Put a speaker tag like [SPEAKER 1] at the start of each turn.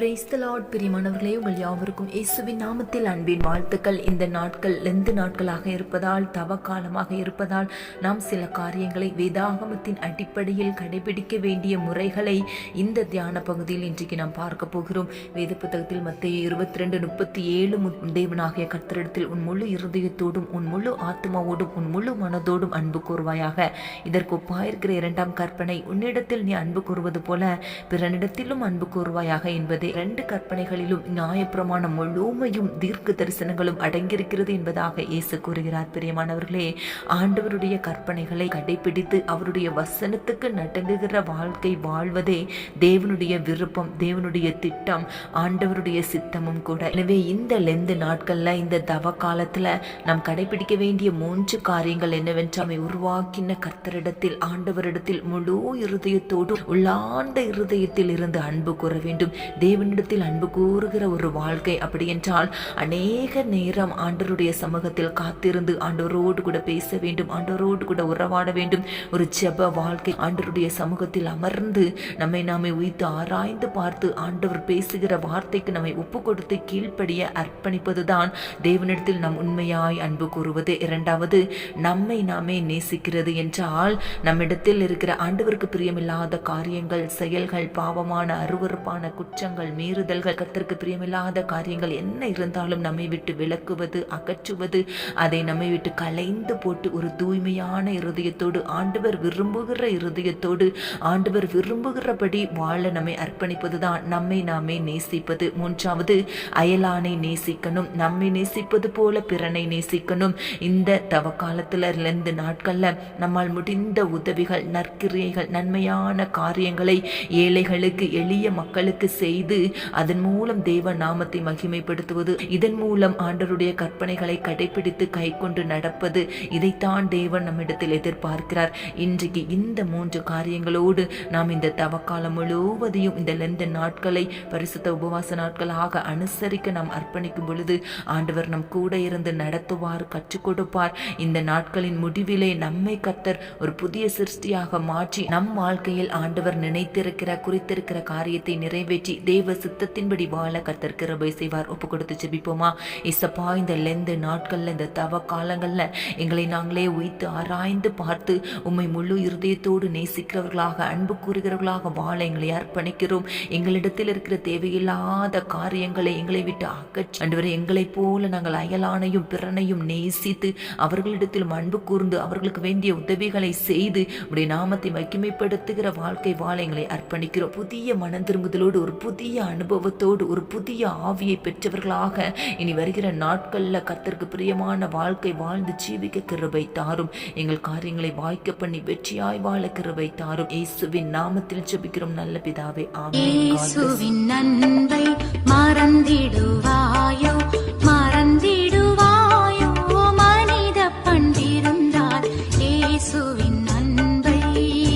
[SPEAKER 1] Praise the Lord பிரியமானவர்களே உங்கள் யாவருக்கும் இயேசுவின் நாமத்தில் அன்பின் வாழ்த்துக்கள். இந்த நாட்கள் லெந்து நாட்களாக இருப்பதால் தவ காலமாக இருப்பதால் நாம் சில காரியங்களை வேதாகமத்தின் அடிப்படையில் கடைபிடிக்க வேண்டிய முறைகளை இந்த தியான பகுதியில் இன்றைக்கு நாம் பார்க்க போகிறோம். வேத புத்தகத்தில் மத்திய இருபத்தி ரெண்டு முப்பத்தி ஏழு தேவனாகிய கத்தரிடத்தில் உன் முழு இருதயத்தோடும் உன் முழு ஆத்மாவோடும் உன் முழு மனதோடும் அன்பு கூறுவாயாக. இதற்கு ஒப்பாயிருக்கிற இரண்டாம் கற்பனை உன்னிடத்தில் நீ அன்பு கூறுவது போல பிறனிடத்திலும் அன்பு கூறுவாயாக என்பதே இரண்டு கற்பனைகளிலும் நியாயப்பிரமாணம் முழுமையும் தீர்க்க தரிசனங்களும் அடங்கியிருக்கிறது என்பதாக இயேசு கூறுகிறார். பிரியமானவர்களே ஆண்டவருடைய கற்பனைகளை கடைபிடித்து அவருடைய வசனத்துக்கு நட்டங்குகிற வாழ்க்கை வாழ்வதே தேவனுடைய விருப்பம் தேவனுடைய திட்டம் ஆண்டவருடைய சித்தமும் கூட. எனவே இந்த லெந்து நாட்கள்ல இந்த தவ காலத்துல நாம் கடைபிடிக்க வேண்டிய மூன்று காரியங்கள் என்னவென்றால் அவை உருவாக்கின கர்த்தரிடத்தில் ஆண்டவரிடத்தில் முழு இருதயத்தோடு உள்ளார்ந்த இருதயத்தில் இருந்து அன்பு கூற வேண்டும். தேவனிடத்தில் அன்பு கூறுகிற ஒரு வாழ்க்கை அப்படி என்றால் அநேக நேரம் ஆண்டவருடைய சமூகத்தில் காத்திருந்து ஆண்டவரோடு கூட பேச வேண்டும் ஆண்டவரோடு கூட உறவாட வேண்டும். ஒரு ஜப வாழ்க்கை ஆண்டருடைய சமூகத்தில் அமர்ந்து நம்மை நாமே உய்த்து ஆராய்ந்து பார்த்து ஆண்டவர் பேசுகிற வார்த்தைக்கு நம்மை ஒப்பு கொடுத்து கீழ்ப்படிய அர்ப்பணிப்பதுதான் தேவனிடத்தில் நாம் உண்மையாய் அன்பு கூறுவது. இரண்டாவது நம்மை நாமே நேசிக்கிறது என்றால் நம்மிடத்தில் இருக்கிற ஆண்டவருக்கு பிரியமில்லாத காரியங்கள் செயல்கள் பாவமான அருவருப்பான குற்றங்கள் மீறுதல்கள் கத்திற்கு பிரியமில்லாத காரியங்கள் என்ன இருந்தாலும் நம்மை விட்டு விளக்குவது அகற்றுவது அதை நம்மை விட்டு கலைந்து போட்டு ஒரு தூய்மையான இருதயத்தோடு ஆண்டவர் விரும்புகிற இருதயத்தோடு ஆண்டவர் விரும்புகிறபடி வாழ நம்மை அர்ப்பணிப்பதுதான் நம்மை நாமே நேசிப்பது. மூன்றாவது அயலானை நேசிக்கணும். நம்மை நேசிப்பது போல பிறனை நேசிக்கணும். இந்த தவ காலத்துல இருந்து நாட்கள்ல நம்மால் முடிந்த உதவிகள் நற்கிரியைகள் நன்மையான காரியங்களை ஏழைகளுக்கு எளிய மக்களுக்கு செய்து அதன் மூலம் தேவ நாமத்தை மகிமைப்படுத்துவது இதன் மூலம் ஆண்டருடைய கற்பனைகளை கடைபிடித்து கை கொண்டு நடப்பது இதைத்தான் தேவன் நம்மிடத்தில் எதிர்பார்க்கிறார். இன்றைக்கு இந்த மூன்று காரியங்களோடு நாம் இந்த தவக்காலம் முழுவதையும் இந்த லெந்த நாட்களை பரிசுத்த உபவாச நாட்களாக அனுசரிக்க நாம் அர்ப்பணிக்கும் பொழுது ஆண்டவர் நம் கூட இருந்து நடத்துவார் கற்றுக் கொடுப்பார். இந்த நாட்களின் முடிவிலே நம்மை கத்தர் ஒரு புதிய சிருஷ்டியாக மாற்றி நம் வாழ்க்கையில் ஆண்டவர் நினைத்திருக்கிற குறித்திருக்கிற காரியத்தை நிறைவேற்றி தேவ சித்தத்தின்படி வாழ கத்தர் கிருபை செய்வார். ஒப்பு கொடுத்து ஜெபிப்போமா? இசப்பா இந்த லெந்து நாட்கள்ல இந்த தவ காலங்கள்ல எங்களை நாங்களே உய்த்து ஆராய்ந்து பார்த்து உம்மை முழு இருதயத்தோடு நேசிக்கிறவர்களாக அன்பு கூறுகிறவர்களாக வாழ எங்களை அர்ப்பணிக்கிறோம். எங்களிடத்தில் இருக்கிற தேவையில்லாத காரியங்களை எங்களை விட்டு அகற்றி அன்றுவரை எங்களைப் போல நாங்கள் அயலானையும் பிறனையும் நேசித்து அவர்களிடத்திலும் அன்பு கூர்ந்து அவர்களுக்கு வேண்டிய உதவிகளை செய்து உடைய நாமத்தை மகிமைப்படுத்துகிற வாழ்க்கை வாழ எங்களை அர்ப்பணிக்கிறோம். புதிய மனம் திரும்புதலோடு ஒரு புதிய அனுபவத்தோடு ஒரு புதிய ஆவியை பெற்றவர்களாக இனி வருகிற நாட்கள்ல கர்த்தருக்கு பிரியமான வாழ்க்கை வாழ்ந்து ஜீவிக்க கிருபை தாரும். எங்கள் காரியங்களை வாய்க்க பண்ணி வெற்றியாய் வாழ கிருபை தாரும். இயேசுவின் நாமத்தில் ஜெபிக்கிறோம் நல்ல பிதாவே. ஆமென்.
[SPEAKER 2] இயேசுவின் மறந்திடுவாயோ?